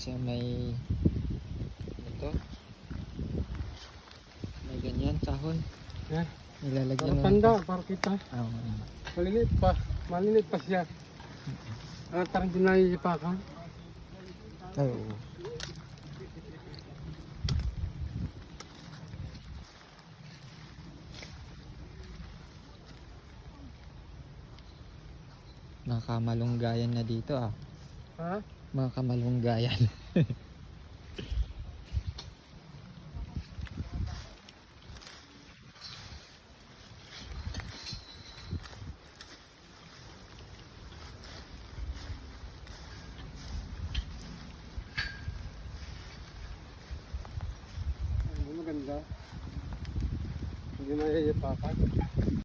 sa may ito. May ganyan, kahon. Yan. Nilalagyan Para tanda, para kita. Ah, oo. Maliliit pa. Maliliit pa siya. Ah, tarang din naiipakan. Ay, oo. Mga kamalunggayan na dito ah. Ha? Mga kamalunggayan. Maganda. Hindi naiipakan.